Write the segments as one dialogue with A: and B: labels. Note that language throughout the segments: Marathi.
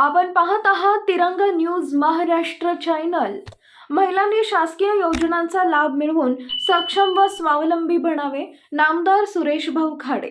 A: आपण पाहत आहात तिरंगा न्यूज महाराष्ट्र चॅनल. महिलांनी शासकीय योजनांचा लाभ मिळवून सक्षम व स्वावलंबी बनावे नामदार सुरेश भाऊ खाडे.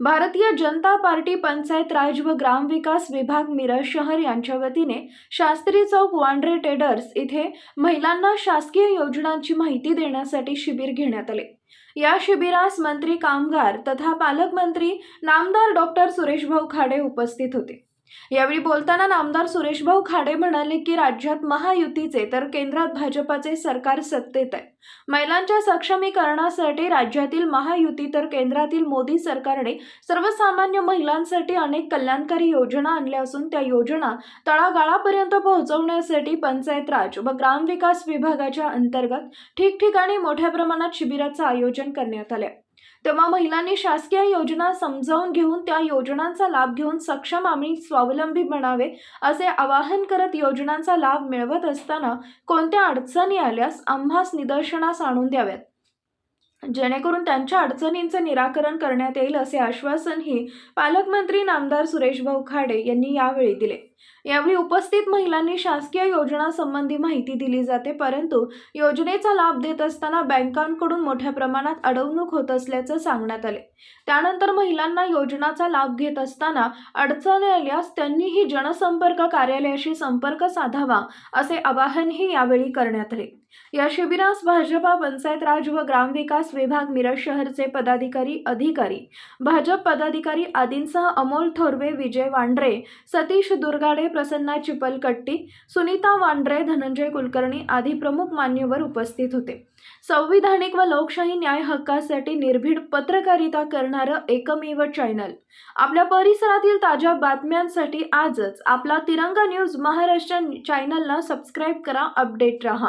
A: भारतीय जनता पार्टी पंचायत राज व ग्रामविकास विभाग मिरज शहर यांच्या वतीने शास्त्री चौक वांड्रे टेडर्स इथे महिलांना शासकीय योजनांची माहिती देण्यासाठी शिबिर घेण्यात आले. या शिबिरास मंत्री कामगार तथा पालकमंत्री नामदार डॉक्टर सुरेशभाऊ खाडे उपस्थित होते. यावेळी बोलताना नामदार सुरेशभाऊ खाडे म्हणाले की राज्यात महायुतीचे तर केंद्रात भाजपाचे सरकार सत्तेत आहे. महिलांच्या सक्षमीकरणासाठी राज्यातील महायुती तर केंद्रातील मोदी सरकारने सर्वसामान्य महिलांसाठी अनेक कल्याणकारी योजना आणल्या असून त्या योजना तळागाळापर्यंत पोहोचवण्यासाठी पंचायत राज व ग्रामविकास विभागाच्या अंतर्गत ठिकठिकाणी मोठ्या प्रमाणात शिबिराचं आयोजन करण्यात आले तेव्हा महिलांनी शासकीय योजना समजावून घेऊन त्या योजनांचा लाभ घेऊन सक्षम आणि स्वावलंबी बनावे असे आवाहन करत योजनांचा लाभ मिळवत असताना कोणत्या अडचणी आल्यास आम्हास निदर्शनास आणून द्याव्यात. जेणेकरून त्यांच्या अडचणींचं निराकरण करण्यात येईल असे आश्वासनही पालकमंत्री नामदार सुरेशभाऊ खाडे यांनी यावेळी दिले. यावेळी उपस्थित महिलांनी शासकीय योजनांसंबंधी माहिती दिली जाते परंतु योजनेचा लाभ देत असताना बँकांकडून मोठ्या प्रमाणात अडवणूक होत असल्याचं सांगण्यात आले. त्यानंतर महिलांना योजनाचा लाभ घेत असताना अडचणी आल्यास त्यांनीही जनसंपर्क कार्यालयाशी संपर्क साधावा असे आवाहनही यावेळी करण्यात आले. या शिबिरास भाजपा पंचायत राज व ग्रामविकास विभाग मिरज शहरचे पदाधिकारी अधिकारी भाजप पदाधिकारी आदींसह अमोल थोरवे विजय वांड्रे सतीश दुर्गाडे प्रसन्ना चिपलकट्टी सुनीता वांड्रे धनंजय कुलकर्णी आदी प्रमुख मान्यवर उपस्थित होते. संविधानिक व लोकशाही न्याय हक्कासाठी निर्भीड पत्रकारिता करणारं एकमेव चॅनल. आपल्या परिसरातील ताज्या बातम्यांसाठी आजच आपला तिरंगा न्यूज महाराष्ट्र चॅनलला सबस्क्राईब करा अपडेट रहा.